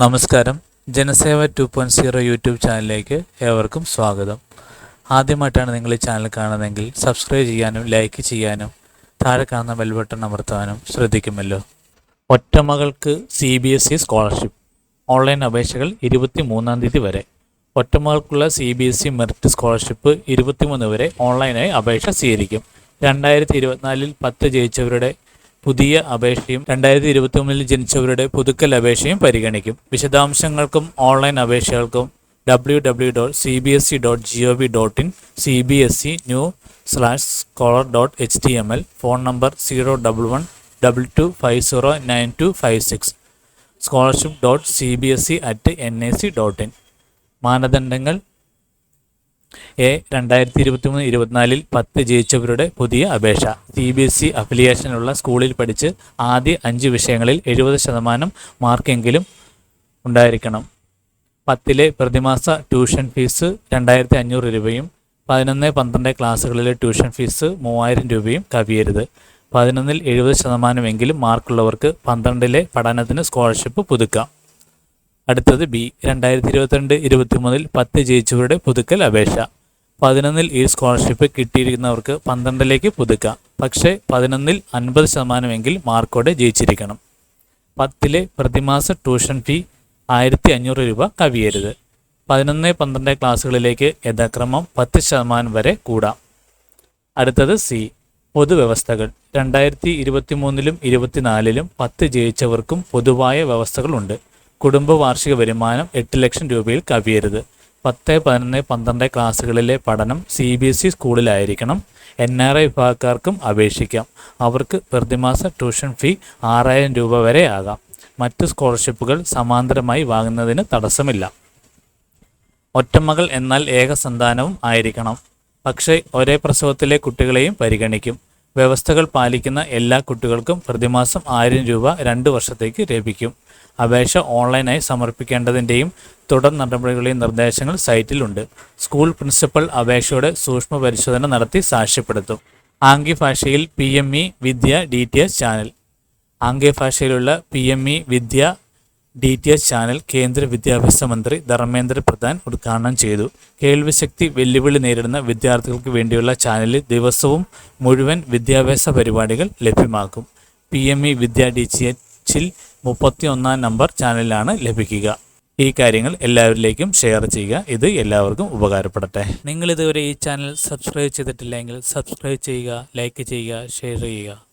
നമസ്കാരം. Janaseva two point zero YouTube ചാനലിലേക്ക് ഏവർക്കും സ്വാഗതം. ആദ്യമായിട്ടാണ് നിങ്ങൾ ഈ ചാനൽ കാണുന്നതെങ്കിൽ സബ്സ്ക്രൈബ് ചെയ്യാനും ലൈക്ക് ചെയ്യാനും താഴെ കാണുന്ന ബെൽ ബട്ടൺ അമർത്താനും ശ്രദ്ധിക്കുമല്ലോ. ഒറ്റമകൾക്ക് C B S E scholarship online അപേക്ഷകൾ ഇരുപത്തി മൂന്നാം തീയതി വരെ. ഒറ്റമകൾക്കുള്ള C B S E merit scholarship ഇരുപത്തിമൂന്ന് വരെ ഓൺലൈനായി അപേക്ഷ സ്വീകരിക്കും. രണ്ടായിരത്തി ഇരുപത്തിനാലിൽ പത്ത് ജയിച്ചവരുടെ പുതിയ അപേക്ഷയും രണ്ടായിരത്തി ഇരുപത്തി ഒന്നിൽ ജനിച്ചവരുടെ പുതുക്കൽ അപേക്ഷയും പരിഗണിക്കും. വിശദാംശങ്ങൾക്കും online അപേക്ഷകൾക്കും W W dot C B S E dot G O V dot in C B S E new slash scholar dot H T M L phone number zero double one double two five zero nine two five six scholarship dot C B S E at N I C dot in മാനദണ്ഡങ്ങൾ എ രണ്ടായിരത്തി ഇരുപത്തി മൂന്ന് ഇരുപത്തിനാലിൽ പത്ത് ജയിച്ചവരുടെ പുതിയ അപേക്ഷ. സി ബി എസ് ഇ അഫിലിയേഷനുള്ള സ്കൂളിൽ പഠിച്ച് ആദ്യ അഞ്ച് വിഷയങ്ങളിൽ എഴുപത് ശതമാനം മാർക്കെങ്കിലും ഉണ്ടായിരിക്കണം. പത്തിലെ പ്രതിമാസ ട്യൂഷൻ ഫീസ് രണ്ടായിരത്തി അഞ്ഞൂറ് രൂപയും പതിനൊന്ന് പന്ത്രണ്ട് ക്ലാസ്സുകളിലെ ട്യൂഷൻ ഫീസ് മൂവായിരം രൂപയും കവിയരുത്. പതിനൊന്നിൽ എഴുപത് ശതമാനമെങ്കിലും മാർക്കുള്ളവർക്ക് പന്ത്രണ്ടിലെ പഠനത്തിന് സ്കോളർഷിപ്പ് പുതുക്കാം. അടുത്തത് ബി. രണ്ടായിരത്തി ഇരുപത്തിരണ്ട് ഇരുപത്തി മൂന്നിൽ പത്ത് ജയിച്ചവരുടെ പുതുക്കൽ അപേക്ഷ. പതിനൊന്നിൽ ഈ സ്കോളർഷിപ്പ് കിട്ടിയിരിക്കുന്നവർക്ക് പന്ത്രണ്ടിലേക്ക് പുതുക്കാം. പക്ഷേ പതിനൊന്നിൽ അൻപത് ശതമാനമെങ്കിൽ മാർക്കോടെ ജയിച്ചിരിക്കണം. പത്തിലെ പ്രതിമാസ ട്യൂഷൻ ഫീ ആയിരത്തി അഞ്ഞൂറ് രൂപ കവിയരുത്. പതിനൊന്ന് പന്ത്രണ്ട് ക്ലാസ്സുകളിലേക്ക് യഥാക്രമം പത്ത് ശതമാനം വരെ കൂടാം. അടുത്തത് സി. പൊതുവ്യവസ്ഥകൾ. രണ്ടായിരത്തി ഇരുപത്തി മൂന്നിലും ഇരുപത്തിനാലിലും പത്ത് ജയിച്ചവർക്കും പൊതുവായ വ്യവസ്ഥകളുണ്ട്. കുടുംബ വാർഷിക വരുമാനം എട്ട് ലക്ഷം രൂപയിൽ കവിയരുത്. പത്ത് പതിനൊന്ന് പന്ത്രണ്ട് ക്ലാസ്സുകളിലെ പഠനം സി ബി എസ് ഇ സ്കൂളിലായിരിക്കണം. എൻ ആർ ഐ വിഭാഗക്കാർക്കും അപേക്ഷിക്കാം. അവർക്ക് പ്രതിമാസ ട്യൂഷൻ ഫീ ആറായിരം രൂപ വരെ ആകാം. മറ്റ് സ്കോളർഷിപ്പുകൾ സമാന്തരമായി വാങ്ങുന്നതിന് തടസ്സമില്ല. ഒറ്റമകൾ എന്നാൽ ഏകസന്താനവും ആയിരിക്കണം. പക്ഷേ ഒരേ പ്രസവത്തിലെ കുട്ടികളെയും പരിഗണിക്കും. വ്യവസ്ഥകൾ പാലിക്കുന്ന എല്ലാ കുട്ടികൾക്കും പ്രതിമാസം ആയിരം രൂപ രണ്ട് വർഷത്തേക്ക് ലഭിക്കും. അപേക്ഷ ഓൺലൈനായി സമർപ്പിക്കേണ്ടതിന്റെയും തുടർ നടപടികളുടെയും നിർദ്ദേശങ്ങൾ സൈറ്റിലുണ്ട്. സ്കൂൾ പ്രിൻസിപ്പൽ അപേക്ഷയുടെ സൂക്ഷ്മ പരിശോധന നടത്തി സാക്ഷ്യപ്പെടുത്തും. ആംഗ്യ ഭാഷയിൽ P M E Vidya D T S channel. ആംഗ്യ ഭാഷയിലുള്ള P M E Vidya D T H channel കേന്ദ്ര വിദ്യാഭ്യാസ മന്ത്രി ധർമ്മേന്ദ്ര പ്രധാൻ ഉദ്ഘാടനം ചെയ്തു. കേൾവിശക്തി വെല്ലുവിളി നേരിടുന്ന വിദ്യാർത്ഥികൾക്ക് വേണ്ടിയുള്ള ചാനലിൽ ദിവസവും മുഴുവൻ വിദ്യാഭ്യാസ പരിപാടികൾ ലഭ്യമാക്കും. P M E Vidya D T എച്ചിൽ മുപ്പത്തി ഒന്നാം നമ്പർ ചാനലിലാണ് ലഭിക്കുക. ഈ കാര്യങ്ങൾ എല്ലാവരിലേക്കും ഷെയർ ചെയ്യുക. ഇത് എല്ലാവർക്കും ഉപകാരപ്പെടട്ടെ. നിങ്ങൾ ഇതുവരെ ഈ ചാനൽ സബ്സ്ക്രൈബ് ചെയ്തിട്ടില്ലെങ്കിൽ സബ്സ്ക്രൈബ് ചെയ്യുക ലൈക്ക് ചെയ്യുക ഷെയർ ചെയ്യുക.